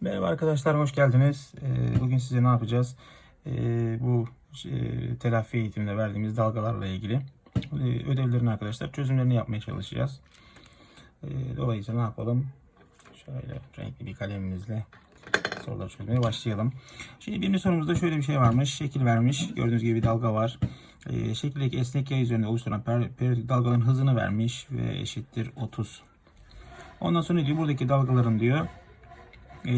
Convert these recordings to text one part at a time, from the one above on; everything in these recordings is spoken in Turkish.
Merhaba arkadaşlar, hoş geldiniz. Ee, Bugün size ne yapacağız? Ee, Bu e, telafi eğitiminde verdiğimiz dalgalarla ilgili e, ödevlerini arkadaşlar çözümlerini yapmaya çalışacağız. Ee, Dolayısıyla ne yapalım? Şöyle renkli bir kalemimizle soruları çözmeye başlayalım. Şimdi birinci sorumuzda şöyle bir şey varmış. Şekil vermiş. Gördüğünüz gibi bir dalga var. Ee, Şekildeki esnek yay üzerinde oluşturan per- periyodik dalgaların hızını vermiş ve eşittir 30. Ondan sonra diyor buradaki dalgaların diyor e,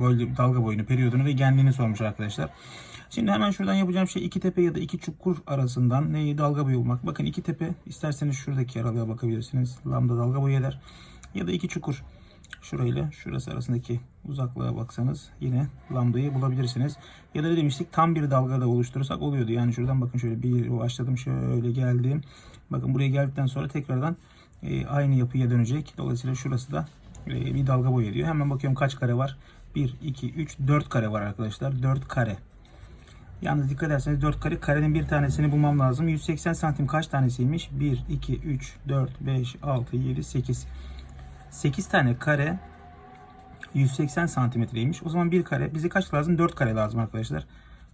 boylu, dalga boyunu, periyodunu ve genliğini sormuş arkadaşlar. Şimdi hemen şuradan yapacağım şey iki tepe ya da iki çukur arasından neyi dalga boyu bulmak. Bakın iki tepe isterseniz şuradaki aralığa bakabilirsiniz. Lambda dalga boyu eder. Ya da iki çukur şurayla şurası arasındaki uzaklığa baksanız yine lambdayı bulabilirsiniz. Ya da ne demiştik tam bir dalga da oluşturursak oluyordu. Yani şuradan bakın şöyle bir başladım şöyle geldim. Bakın buraya geldikten sonra tekrardan e, aynı yapıya dönecek. Dolayısıyla şurası da bir dalga boyu ediyor. Hemen bakıyorum kaç kare var. 1, 2, 3, 4 kare var arkadaşlar. 4 kare. Yalnız dikkat ederseniz 4 kare karenin bir tanesini bulmam lazım. 180 santim kaç tanesiymiş? 1, 2, 3, 4, 5, 6, 7, 8. 8 tane kare 180 santimetreymiş. O zaman bir kare bize kaç lazım? 4 kare lazım arkadaşlar.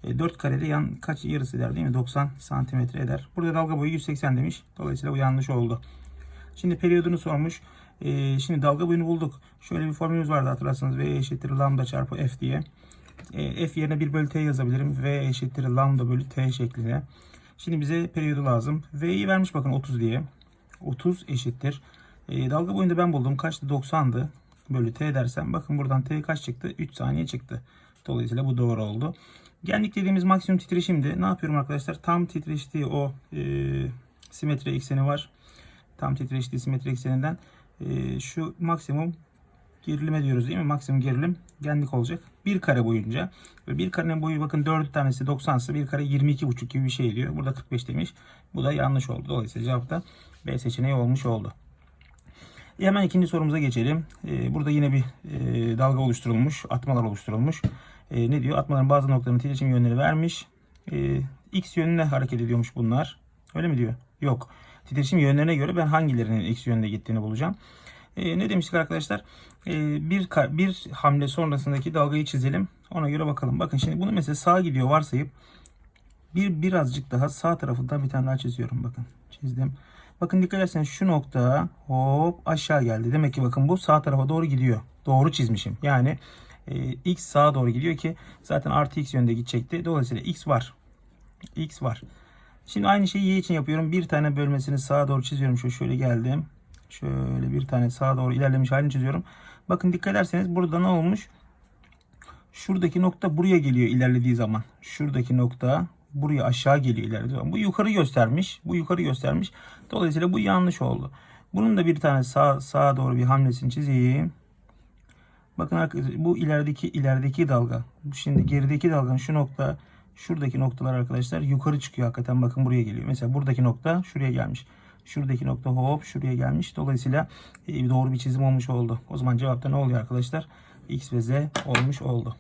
E, 4 karede yan kaç yarısı eder değil mi? 90 santimetre eder. Burada dalga boyu 180 demiş. Dolayısıyla bu yanlış oldu. Şimdi periyodunu sormuş. Ee, şimdi dalga boyunu bulduk. Şöyle bir formülümüz vardı hatırlarsanız. V eşittir lambda çarpı F diye. Ee, F yerine 1 bölü T yazabilirim. V eşittir lambda bölü T şeklinde. Şimdi bize periyodu lazım. V'yi vermiş bakın 30 diye. 30 eşittir. Ee, dalga boyunda ben buldum. Kaçtı? 90'dı. Bölü T dersem bakın buradan T kaç çıktı? 3 saniye çıktı. Dolayısıyla bu doğru oldu. Genlik dediğimiz maksimum titreşimdi. Ne yapıyorum arkadaşlar? Tam titreştiği o e, simetri ekseni var. Tam titreştiği simetri ekseninden e, şu maksimum gerilime diyoruz değil mi? Maksimum gerilim genlik olacak. Bir kare boyunca. Ve bir karenin boyu bakın 4 tanesi 90 ise bir kare 22,5 gibi bir şey diyor. Burada 45 demiş. Bu da yanlış oldu. Dolayısıyla cevap da B seçeneği olmuş oldu. E, hemen ikinci sorumuza geçelim. E, burada yine bir e, dalga oluşturulmuş. Atmalar oluşturulmuş. Ne diyor? Atmaların bazı noktalarının titreşim yönleri vermiş. X yönüne hareket ediyormuş bunlar. Öyle mi diyor? Yok. Titreşim yönlerine göre ben hangilerinin X yönünde gittiğini bulacağım. E, ne demiştik arkadaşlar? E, bir, bir hamle sonrasındaki dalgayı çizelim. Ona göre bakalım. Bakın şimdi bunu mesela sağa gidiyor varsayıp bir birazcık daha sağ tarafından bir tane daha çiziyorum. Bakın çizdim. Bakın dikkat ederseniz şu nokta hop aşağı geldi. Demek ki bakın bu sağ tarafa doğru gidiyor. Doğru çizmişim. Yani e, x sağa doğru gidiyor ki zaten artı x yönde gidecekti. Dolayısıyla x var. x var. Şimdi aynı şeyi y için yapıyorum. Bir tane bölmesini sağa doğru çiziyorum. Şöyle, şöyle geldim. Şöyle bir tane sağa doğru ilerlemiş halini çiziyorum. Bakın dikkat ederseniz burada ne olmuş? Şuradaki nokta buraya geliyor ilerlediği zaman. Şuradaki nokta buraya aşağı geliyor ilerlediği zaman. Bu yukarı göstermiş. Bu yukarı göstermiş. Dolayısıyla bu yanlış oldu. Bunun da bir tane sağ, sağa doğru bir hamlesini çizeyim. Bakın bu ilerideki ilerideki dalga. Şimdi gerideki dalganın şu nokta şuradaki noktalar arkadaşlar yukarı çıkıyor hakikaten bakın buraya geliyor. Mesela buradaki nokta şuraya gelmiş. Şuradaki nokta hop şuraya gelmiş. Dolayısıyla e, doğru bir çizim olmuş oldu. O zaman cevapta ne oluyor arkadaşlar? X ve Z olmuş oldu.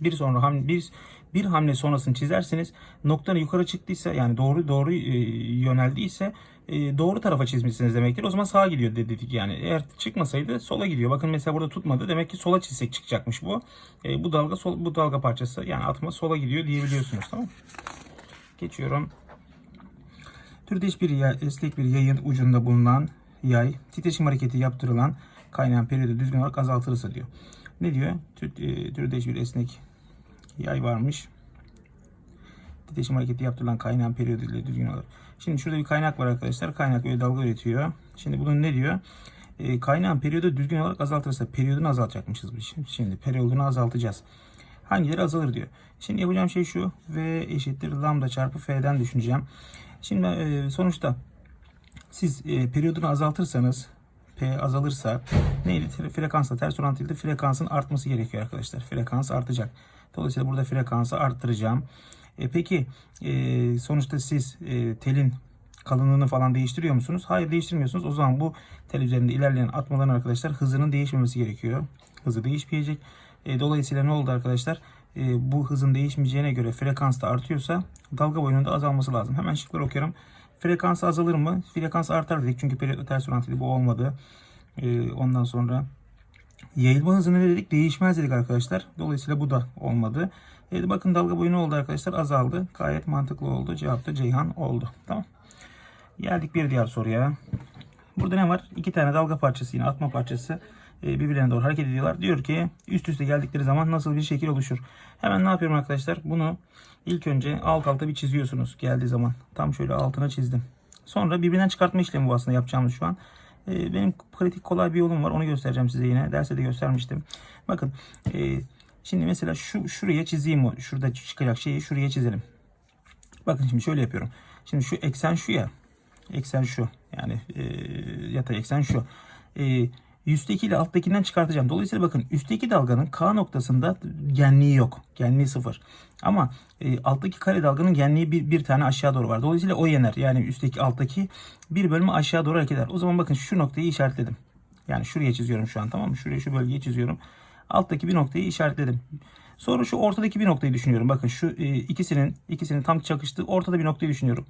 Bir sonra bir bir hamle sonrasını çizerseniz noktanın yukarı çıktıysa yani doğru doğru e, yöneldiyse e, doğru tarafa çizmişsiniz demektir. O zaman sağa gidiyor dedik yani. Eğer çıkmasaydı sola gidiyor. Bakın mesela burada tutmadı. Demek ki sola çizsek çıkacakmış bu. E, bu dalga sol, bu dalga parçası yani atma sola gidiyor diyebiliyorsunuz tamam? Geçiyorum. Türdeş bir yay, esnek bir yayın ucunda bulunan yay titreşim hareketi yaptırılan kaynağın periyodu düzgün olarak azaltılırsa diyor. Ne diyor? Tür, türdeş bir esnek yay varmış. Titreşim hareketi yaptırılan kaynağın periyodu ile düzgün olarak. Şimdi şurada bir kaynak var arkadaşlar. Kaynak böyle dalga üretiyor. Şimdi bunun ne diyor? E, kaynağın periyodu düzgün olarak azaltırsa periyodunu azaltacakmışız biz. Şimdi periyodunu azaltacağız. Hangileri azalır diyor. Şimdi yapacağım şey şu. V eşittir lambda çarpı F'den düşüneceğim. Şimdi e, sonuçta siz e, periyodunu azaltırsanız P azalırsa neydi? Frekansla ters orantıyla frekansın artması gerekiyor arkadaşlar. Frekans artacak. Dolayısıyla burada frekansı arttıracağım. E, peki e, sonuçta siz e, telin kalınlığını falan değiştiriyor musunuz? Hayır değiştirmiyorsunuz. O zaman bu tel üzerinde ilerleyen atmaların arkadaşlar hızının değişmemesi gerekiyor. Hızı değişmeyecek. E, dolayısıyla ne oldu arkadaşlar? E, bu hızın değişmeyeceğine göre frekans da artıyorsa dalga boyunun da azalması lazım. Hemen şıkları okuyorum. Frekans azalır mı? Frekans artar dedik çünkü periyotla ters orantılı bu olmadı. E, ondan sonra Yayılma hızı ne dedik? Değişmez dedik arkadaşlar. Dolayısıyla bu da olmadı. E, bakın dalga boyu ne oldu arkadaşlar? Azaldı. Gayet mantıklı oldu. Cevap da Ceyhan oldu. Tamam. Geldik bir diğer soruya. Burada ne var? İki tane dalga parçası yine atma parçası e, birbirlerine doğru hareket ediyorlar. Diyor ki üst üste geldikleri zaman nasıl bir şekil oluşur? Hemen ne yapıyorum arkadaşlar? Bunu ilk önce alt alta bir çiziyorsunuz geldiği zaman. Tam şöyle altına çizdim. Sonra birbirinden çıkartma işlemi bu aslında yapacağımız şu an. E, benim pratik kolay bir yolum var. Onu göstereceğim size yine. Derste de göstermiştim. Bakın e, şimdi mesela şu şuraya çizeyim. Şurada çıkacak şeyi şuraya çizelim. Bakın şimdi şöyle yapıyorum. Şimdi şu eksen şu ya. Eksen şu. Yani e, yatay eksen şu. E, üstteki ile alttakinden çıkartacağım. Dolayısıyla bakın üstteki dalganın K noktasında genliği yok. Genliği sıfır. Ama e, alttaki kare dalganın genliği bir, bir tane aşağı doğru var. Dolayısıyla o yener. Yani üstteki alttaki bir bölümü aşağı doğru hareket eder. O zaman bakın şu noktayı işaretledim. Yani şuraya çiziyorum şu an tamam mı? Şuraya şu bölgeyi çiziyorum. Alttaki bir noktayı işaretledim. Sonra şu ortadaki bir noktayı düşünüyorum. Bakın şu e, ikisinin ikisinin tam çakıştığı ortada bir noktayı düşünüyorum.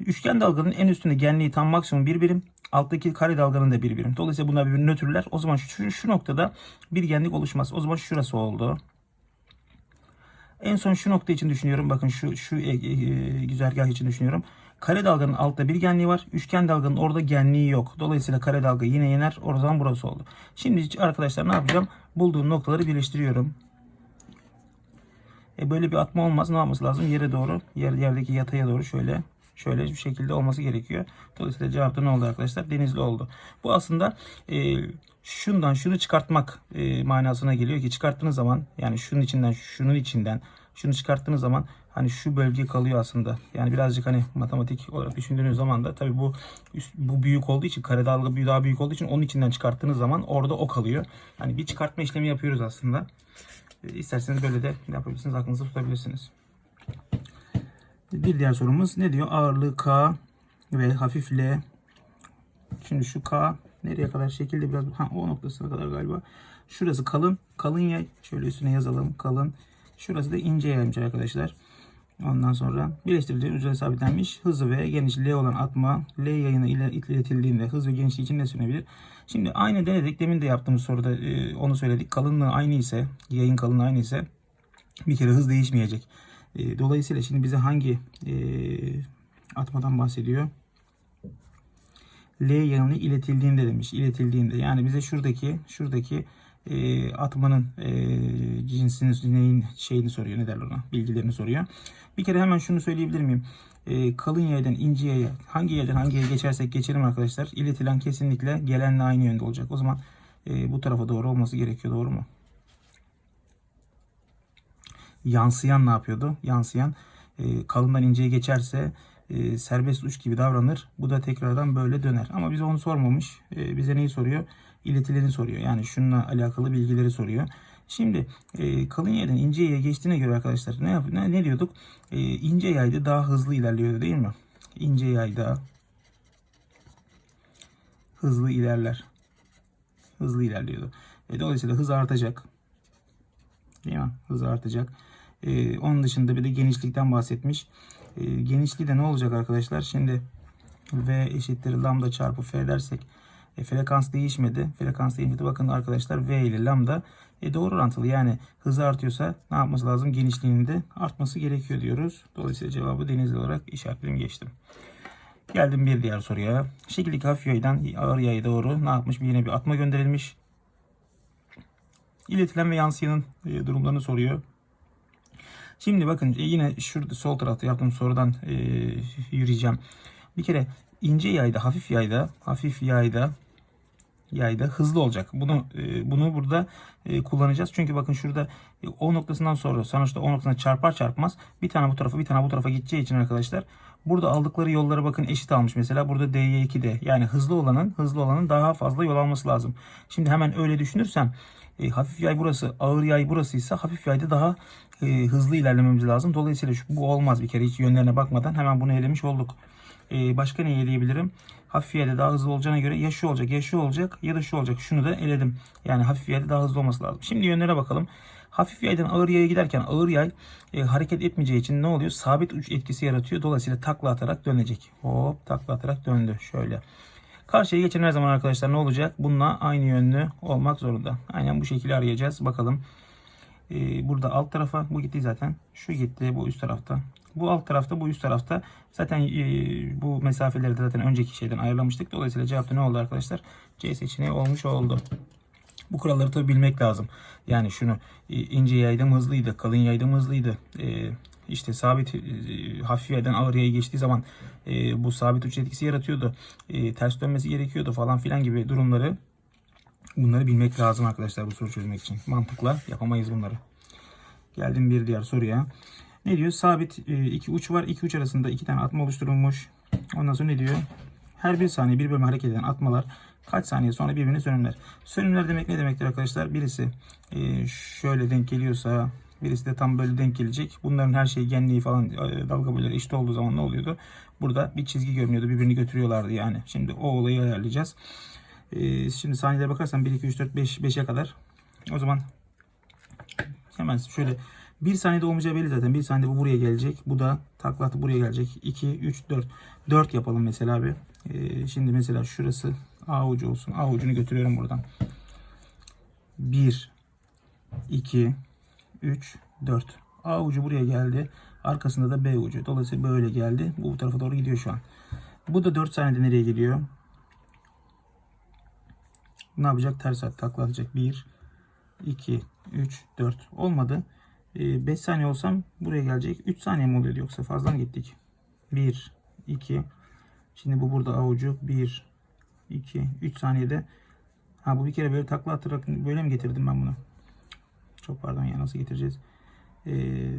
Üçgen dalganın en üstünde genliği tam maksimum bir birim. Alttaki kare dalganın da bir birim. Dolayısıyla bunlar birbirini nötrler. O zaman şu, şu noktada bir genlik oluşmaz. O zaman şurası oldu. En son şu nokta için düşünüyorum. Bakın şu şu e, e, güzergah için düşünüyorum. Kare dalganın altta bir genliği var. Üçgen dalganın orada genliği yok. Dolayısıyla kare dalga yine yener. O zaman burası oldu. Şimdi arkadaşlar ne yapacağım? Bulduğum noktaları birleştiriyorum. E böyle bir atma olmaz. Ne yapması lazım? Yere doğru, yer, yerdeki yataya doğru şöyle şöyle bir şekilde olması gerekiyor. Dolayısıyla cevap da ne oldu arkadaşlar? Denizli oldu. Bu aslında e, şundan şunu çıkartmak e, manasına geliyor ki çıkarttığınız zaman yani şunun içinden şunun içinden şunu çıkarttığınız zaman hani şu bölge kalıyor aslında. Yani birazcık hani matematik olarak düşündüğünüz zaman da tabii bu üst, bu büyük olduğu için kare dalga daha büyük olduğu için onun içinden çıkarttığınız zaman orada o kalıyor. Hani bir çıkartma işlemi yapıyoruz aslında. E, isterseniz böyle de yapabilirsiniz. Aklınızda tutabilirsiniz. Bir diğer sorumuz ne diyor? Ağırlığı K ve hafif L. Şimdi şu K nereye kadar şekilde biraz ha, o noktasına kadar galiba. Şurası kalın. Kalın yay. Şöyle üstüne yazalım. Kalın. Şurası da ince yaymış arkadaşlar. Ondan sonra birleştirici ucuna sabitlenmiş hızı ve genişliği olan atma L yayını ile iletildiğinde hız ve genişliği için ne söylenebilir? Şimdi aynı denedik. Demin de yaptığımız soruda e, onu söyledik. Kalınlığı aynı ise yayın kalınlığı aynı ise bir kere hız değişmeyecek. E, dolayısıyla şimdi bize hangi e, atmadan bahsediyor? L yanına iletildiğinde demiş. İletildiğinde yani bize şuradaki şuradaki e, atmanın e, cinsini neyin şeyini soruyor. Ne derler ona? Bilgilerini soruyor. Bir kere hemen şunu söyleyebilir miyim? E, kalın yaydan ince yaya hangi yerden hangi yere geçersek geçelim arkadaşlar. İletilen kesinlikle gelenle aynı yönde olacak. O zaman e, bu tarafa doğru olması gerekiyor. Doğru mu? Yansıyan ne yapıyordu? Yansıyan e, kalından inceye geçerse e, serbest uç gibi davranır. Bu da tekrardan böyle döner. Ama bize onu sormamış. E, bize neyi soruyor? İletilerini soruyor. Yani şununla alakalı bilgileri soruyor. Şimdi e, kalın yerden ince yaya geçtiğine göre arkadaşlar ne, yap ne, ne diyorduk? E, ince yayda daha hızlı ilerliyordu değil mi? İnce yayda hızlı ilerler. Hızlı ilerliyordu. E, dolayısıyla hız artacak. Değil mi? Hız artacak. Ee, onun dışında bir de genişlikten bahsetmiş. Ee, genişliği de ne olacak arkadaşlar? Şimdi V eşittir lambda çarpı F dersek e, frekans değişmedi. Frekans değişmedi. Bakın arkadaşlar V ile lambda e, doğru orantılı. Yani hızı artıyorsa ne yapması lazım? Genişliğinin de artması gerekiyor diyoruz. Dolayısıyla cevabı denizli olarak işaretledim geçtim. Geldim bir diğer soruya. Şekildeki hafif yaydan ağır yaya doğru ne yapmış? Yine bir atma gönderilmiş. İletilen ve yansıyanın e, durumlarını soruyor. Şimdi bakın e, yine şurada sol tarafta yaptığım sorudan e, yürüyeceğim. Bir kere ince yayda, hafif yayda, hafif yayda yayda hızlı olacak. Bunu e, bunu burada e, kullanacağız. Çünkü bakın şurada e, o noktasından sonra sonuçta o noktasına çarpar çarpmaz bir tane bu tarafa bir tane bu tarafa gideceği için arkadaşlar burada aldıkları yollara bakın eşit almış mesela. Burada D'ye 2D yani hızlı olanın hızlı olanın daha fazla yol alması lazım. Şimdi hemen öyle düşünürsem e, hafif yay burası, ağır yay burasıysa hafif yayda daha e, hızlı ilerlememiz lazım. Dolayısıyla şu, bu olmaz bir kere hiç yönlerine bakmadan hemen bunu elemiş olduk. E, başka ne eleyebilirim? Hafif yayda daha hızlı olacağına göre ya şu olacak ya şu olacak ya da şu olacak. Şunu da eledim. Yani hafif yayda daha hızlı olması lazım. Şimdi yönlere bakalım. Hafif yaydan ağır yaya giderken ağır yay e, hareket etmeyeceği için ne oluyor? Sabit uç etkisi yaratıyor. Dolayısıyla takla atarak dönecek. Hop takla atarak döndü. Şöyle. Karşıya geçen her zaman arkadaşlar ne olacak? Bununla aynı yönlü olmak zorunda. Aynen bu şekilde arayacağız. Bakalım. Ee, burada alt tarafa bu gitti zaten. Şu gitti bu üst tarafta. Bu alt tarafta bu üst tarafta. Zaten e, bu mesafeleri de zaten önceki şeyden ayarlamıştık. Dolayısıyla cevapta ne oldu arkadaşlar? C seçeneği olmuş oldu. Bu kuralları tabi bilmek lazım. Yani şunu e, ince yaydım hızlıydı, kalın yaydım hızlıydı. İşte sabit e, hafif yerden ağır yaya geçtiği zaman e, bu sabit uç etkisi yaratıyordu. E, ters dönmesi gerekiyordu falan filan gibi durumları bunları bilmek lazım arkadaşlar bu soru çözmek için. Mantıkla yapamayız bunları. Geldim bir diğer soruya. Ne diyor? Sabit e, iki uç var. İki uç arasında iki tane atma oluşturulmuş. Ondan sonra ne diyor? Her bir saniye bir bölüm hareket eden atmalar kaç saniye sonra birbirini sönümler. Sönümler demek ne demektir arkadaşlar? Birisi e, şöyle denk geliyorsa birisi de tam böyle denk gelecek. Bunların her şeyi genliği falan e, dalga boyları eşit olduğu zaman ne oluyordu? Burada bir çizgi görünüyordu. Birbirini götürüyorlardı yani. Şimdi o olayı ayarlayacağız. E, şimdi saniyelere bakarsan 1, 2, 3, 4, 5, 5'e kadar. O zaman hemen şöyle bir saniyede olmayacağı belli zaten. Bir saniyede bu buraya gelecek. Bu da takla buraya gelecek. 2, 3, 4. 4 yapalım mesela abi. Ee, şimdi mesela şurası A ucu olsun. A ucunu götürüyorum buradan. 1, 2, 3, 4. A ucu buraya geldi. Arkasında da B ucu. Dolayısıyla böyle geldi. Bu, bu tarafa doğru gidiyor şu an. Bu da 4 saniyede nereye gidiyor? Ne yapacak? Ters at takla atacak. 1, 2, 3, 4. Olmadı. 5 saniye olsam buraya gelecek. 3 saniye mi oluyordu yoksa fazla mı gittik? 1, 2. Şimdi bu burada avucu. 1, 2, 3 saniyede. Ha bu bir kere böyle takla atarak böyle mi getirdim ben bunu? Çok pardon ya nasıl getireceğiz? Ee,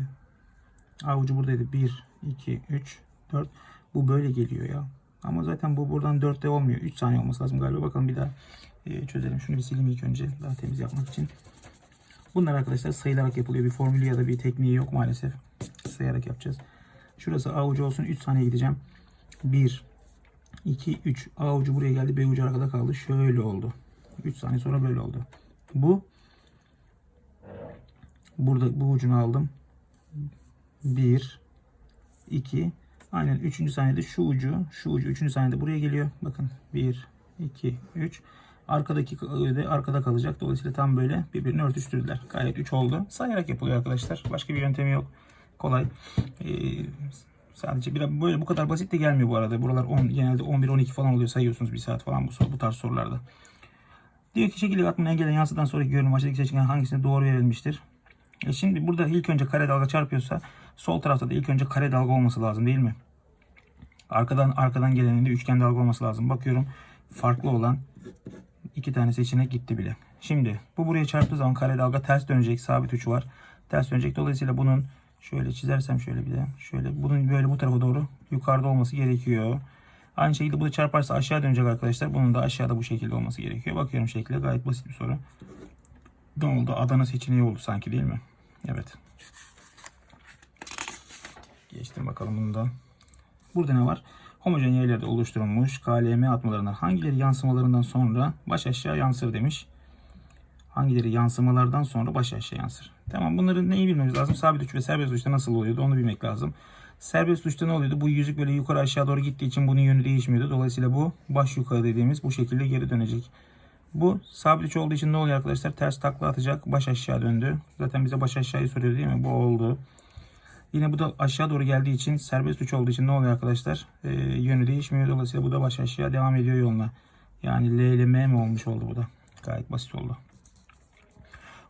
avucu buradaydı. 1, 2, 3, 4. Bu böyle geliyor ya. Ama zaten bu buradan 4'te olmuyor. 3 saniye olması lazım galiba. Bakalım bir daha e, çözelim. Şunu bir sileyim ilk önce. Daha temiz yapmak için. Bunlar arkadaşlar sayılarak yapılıyor. Bir formülü ya da bir tekniği yok maalesef. Sayarak yapacağız. Şurası A ucu olsun. 3 saniye gideceğim. 1, 2, 3. A ucu buraya geldi. B ucu arkada kaldı. Şöyle oldu. 3 saniye sonra böyle oldu. Bu burada bu ucunu aldım. 1, 2, aynen 3. saniyede şu ucu, şu ucu 3. saniyede buraya geliyor. Bakın 1, 2, 3. Arkadaki de arkada kalacak. Dolayısıyla tam böyle birbirini örtüştürdüler. Gayet 3 oldu. Sayarak yapılıyor arkadaşlar. Başka bir yöntemi yok. Kolay. Ee, sadece biraz böyle bu kadar basit de gelmiyor bu arada. Buralar 10, genelde 11-12 falan oluyor. Sayıyorsunuz bir saat falan bu, bu tarz sorularda. Diyor ki şekilli atmanın gelen yansıdan sonraki görünüm aşağıdaki seçeneğin hangisine doğru verilmiştir? E şimdi burada ilk önce kare dalga çarpıyorsa sol tarafta da ilk önce kare dalga olması lazım değil mi? Arkadan arkadan gelenin de üçgen dalga olması lazım. Bakıyorum farklı olan iki tane seçenek gitti bile. Şimdi bu buraya çarptığı zaman kare dalga ters dönecek. Sabit ucu var. Ters dönecek. Dolayısıyla bunun şöyle çizersem şöyle bir de şöyle bunun böyle bu tarafa doğru yukarıda olması gerekiyor. Aynı şekilde bu da çarparsa aşağı dönecek arkadaşlar. Bunun da aşağıda bu şekilde olması gerekiyor. Bakıyorum şekilde gayet basit bir soru. Ne oldu? Adana seçeneği oldu sanki değil mi? Evet. Geçtim bakalım bunu da. Burada ne var? Homojen yerlerde oluşturulmuş KLM atmalarından hangileri yansımalarından sonra baş aşağı yansır demiş. Hangileri yansımalardan sonra baş aşağı yansır. Tamam bunları neyi bilmemiz lazım? Sabit uç ve serbest uçta nasıl oluyordu onu bilmek lazım. Serbest uçta ne oluyordu? Bu yüzük böyle yukarı aşağı doğru gittiği için bunun yönü değişmiyordu. Dolayısıyla bu baş yukarı dediğimiz bu şekilde geri dönecek. Bu sabit olduğu için ne oluyor arkadaşlar? Ters takla atacak. Baş aşağı döndü. Zaten bize baş aşağıyı soruyor değil mi? Bu oldu. Yine bu da aşağı doğru geldiği için serbest uç olduğu için ne oluyor arkadaşlar? Ee, yönü değişmiyor. Dolayısıyla bu da baş aşağı devam ediyor yoluna. Yani L ile M mi olmuş oldu bu da? Gayet basit oldu.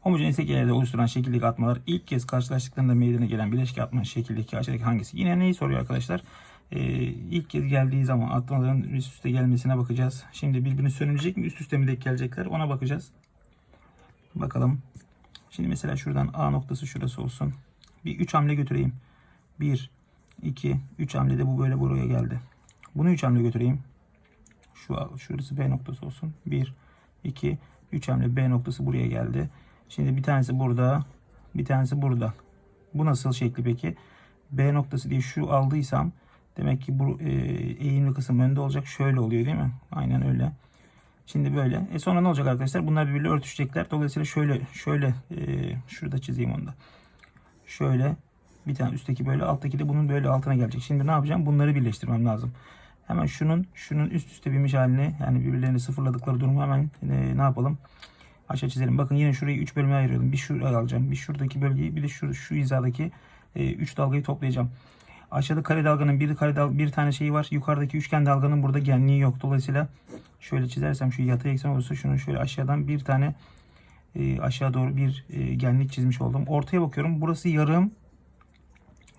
Homojen sekelerde oluşturan şekildeki atmalar ilk kez karşılaştıklarında meydana gelen bileşke atma şekildeki aşağıdaki hangisi? Yine neyi soruyor arkadaşlar? Ee, ilk kez geldiği zaman atmaların üst üste gelmesine bakacağız. Şimdi birbirini sönülecek mi üst üste mi denk gelecekler ona bakacağız. Bakalım. Şimdi mesela şuradan A noktası şurası olsun. Bir 3 hamle götüreyim. 1, 2, 3 hamlede bu böyle buraya geldi. Bunu 3 hamle götüreyim. Şu şurası B noktası olsun. 1, 2, 3 hamle B noktası buraya geldi. Şimdi bir tanesi burada, bir tanesi burada. Bu nasıl şekli peki? B noktası diye şu aldıysam demek ki bu e, eğimli kısım önde olacak. Şöyle oluyor değil mi? Aynen öyle. Şimdi böyle. E sonra ne olacak arkadaşlar? Bunlar birbiriyle örtüşecekler. Dolayısıyla şöyle şöyle e, şurada çizeyim onu da. Şöyle bir tane üstteki böyle alttaki de bunun böyle altına gelecek. Şimdi ne yapacağım? Bunları birleştirmem lazım. Hemen şunun şunun üst üste binmiş halini yani birbirlerini sıfırladıkları durumu hemen e, ne yapalım? Aşağı çizelim. Bakın yine şurayı 3 bölüme ayırıyorum. Bir şuraya alacağım. Bir şuradaki bölgeyi bir de şu, şu hizadaki 3 dalgayı toplayacağım. Aşağıda kare dalganın bir kare dal bir tane şeyi var. Yukarıdaki üçgen dalganın burada genliği yok. Dolayısıyla şöyle çizersem şu yatay eksen olursa şunun şöyle aşağıdan bir tane e, aşağı doğru bir e, genlik çizmiş oldum. Ortaya bakıyorum. Burası yarım.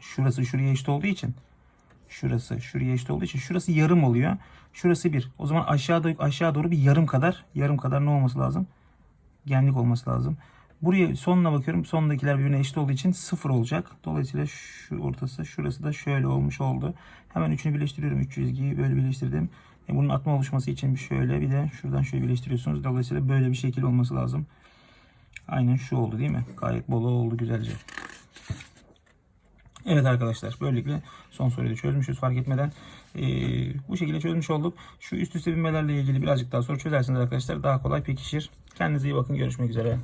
Şurası şuraya eşit olduğu için şurası şuraya eşit olduğu için şurası yarım oluyor. Şurası bir. O zaman aşağıda aşağı doğru bir yarım kadar yarım kadar ne olması lazım? Genlik olması lazım. Buraya sonuna bakıyorum. Sondakiler birbirine eşit olduğu için sıfır olacak. Dolayısıyla şu ortası şurası da şöyle olmuş oldu. Hemen üçünü birleştiriyorum. Üç çizgiyi böyle birleştirdim. E bunun atma oluşması için bir şöyle bir de şuradan şöyle birleştiriyorsunuz. Dolayısıyla böyle bir şekil olması lazım. Aynen şu oldu değil mi? Gayet bol oldu güzelce. Evet arkadaşlar böylelikle son soruyu da çözmüşüz fark etmeden. Ee, bu şekilde çözmüş olduk. Şu üst üste binmelerle ilgili birazcık daha soru çözerseniz arkadaşlar daha kolay pekişir. Kendinize iyi bakın görüşmek üzere.